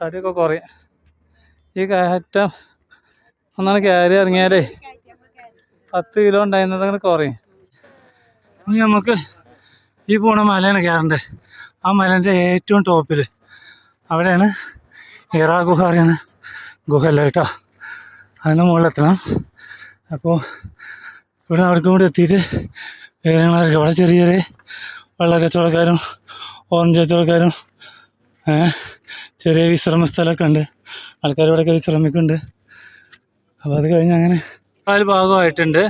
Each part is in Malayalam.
തടിയൊക്കെ കുറയും. ഈ കയറ്റം ഒന്നാണ് കയറി ഇറങ്ങിയാലേ പത്ത് കിലോ ഉണ്ടായിരുന്നത് അങ്ങനെ കുറയും. ഇനി നമുക്ക് ഈ പോണ മലയാണ് കയറേണ്ടത് ആ മലേന്റെ ഏറ്റവും ടോപ്പിൽ അവിടെയാണ് ഇറാ ഗുഹ അറിയണ ഗുഹയല്ല കേട്ടോ. അതിന് മുകളിലെത്തണം അപ്പോൾ ഇവിടെ അവിടെ കൂടി എത്തിയിട്ട് വിവരങ്ങളൊക്കെ ഇവിടെ ചെറിയ ചെറിയ വെള്ള കച്ചവടക്കാരും ഓറഞ്ച് കച്ചവടക്കാരും ചെറിയ വിശ്രമ സ്ഥലമൊക്കെ ഉണ്ട്. ആൾക്കാർ ഇവിടെയൊക്കെ വിശ്രമിക്കുന്നുണ്ട്. അപ്പോൾ അത് കഴിഞ്ഞ് അങ്ങനെ നാല് ഭാഗമായിട്ടുണ്ട്.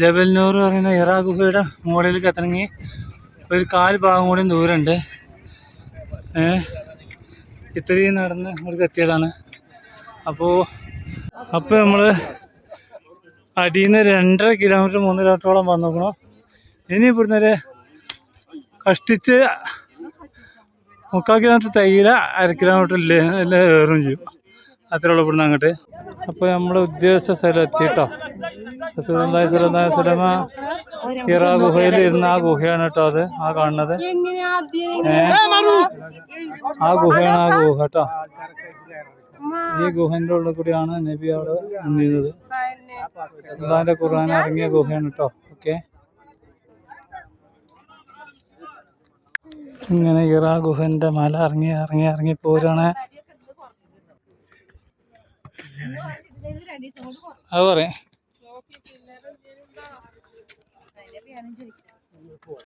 ജബൽനൂർ പറയുന്ന ഇറാ ഗുഹയുടെ മുകളിലേക്ക് എത്തണമെങ്കിൽ ഒരു കാൽ ഭാഗം കൂടി ദൂരമുണ്ട്. ഇത്രയും നടന്ന് ഇവിടേക്ക് എത്തിയതാണ്. അപ്പോൾ അപ്പോൾ നമ്മൾ അടിയിൽ നിന്ന് രണ്ടര കിലോമീറ്റർ മൂന്ന് കിലോമീറ്ററോളം വന്നു നോക്കണം ഇനി ഇവിടുന്ന് ഒരു കഷ്ടിച്ച് മുക്കാൽ കിലോമീറ്റർ തേയില അര കിലോമീറ്റർ കയറുകയും ചെയ്യും. അത്രേ ഉള്ളൂ ഇവിടുന്ന് അങ്ങോട്ട്. അപ്പോൾ നമ്മൾ ഉദ്ദേശിച്ച സ്ഥലം എത്തിയിട്ടോ? സുഗന്ധായ സുഗന്ധായ സ്ഥലമ ഇറാ ഗുഹയിൽ ഇരുന്ന ആ ഗുഹയാണ് കേട്ടോ അത് ആ കാണുന്നത്. ആ ഗുഹയാണ് ആ ഗുഹ കേട്ടോ. ഈ ഗുഹന്റെ ഉള്ളിൽ കൂടിയാണ് നബി അവിടെ നിന്നത്. അള്ളാന്റെ ഖുർആൻ ഇറങ്ങിയ ഗുഹയാണ് കേട്ടോ. ഓക്കെ. ഇങ്ങനെ ഇറാ ഗുഹന്റെ മല ഇറങ്ങി ഇറങ്ങി ഇറങ്ങി പോരാണ്. അത് പറയാം.